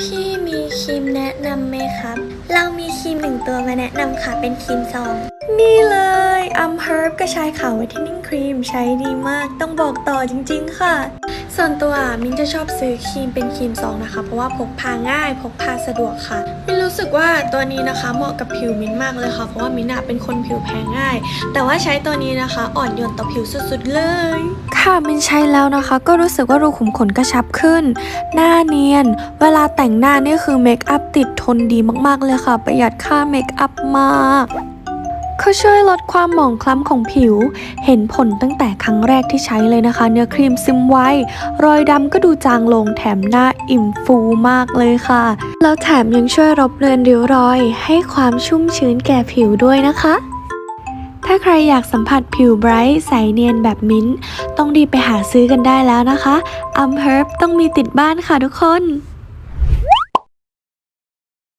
พี่มีครีมแนะนำไหมครับ เรามีครีมหนึ่งตัวมาแนะนำค่ะ เป็นครีมซอง นี่เลย อัมเฮิร์บกระชายขาวไวท์เทนนิ่งครีมใช้ดีมาก ต้องบอกต่อจริง ๆ ค่ะ ส่วนตัวมิ้นจะชอบซื้อครีมเป็นครีมซองนะคะ เพราะว่าพกพาง่าย พกพาสะดวกค่ะ มิ้นรู้สึกว่าตัวนี้นะคะเหมาะกับผิวมิ้นมากเลยค่ะ เพราะว่ามิ้นเป็นคนผิวแพ้ง่าย แต่ว่าใช้ตัวนี้นะคะ อ่อนโยนต่อผิวสุดๆเลย ค่ะมินใช้แล้วนะคะ ก็รู้สึกว่ารูขุมขนกระชับขึ้น หน้าเนียน เวลาแต่งหน้านี่คือเมคอัพติดทนดีมากๆเลยค่ะ ประหยัดค่าเมคอัพมาก เขาช่วยลดความหมองคล้ำของผิว เห็นผลตั้งแต่ครั้งแรกที่ใช้เลยนะคะ เนื้อครีมซึมไว รอยดำก็ดูจางลงแถมหน้าอิ่มฟูมากเลยค่ะ แล้วแถมยังช่วยรบเลือนริ้วรอย ให้ความชุ่มชื้นแก่ผิวด้วยนะคะ ถ้าใครอยากสัมผัสผิวไบรท์ใสเนียนแบบมิ้นท์ต้องรีบไปหาซื้อกันได้แล้วนะคะอัมเฮิร์บต้องมีติดบ้านค่ะทุกคน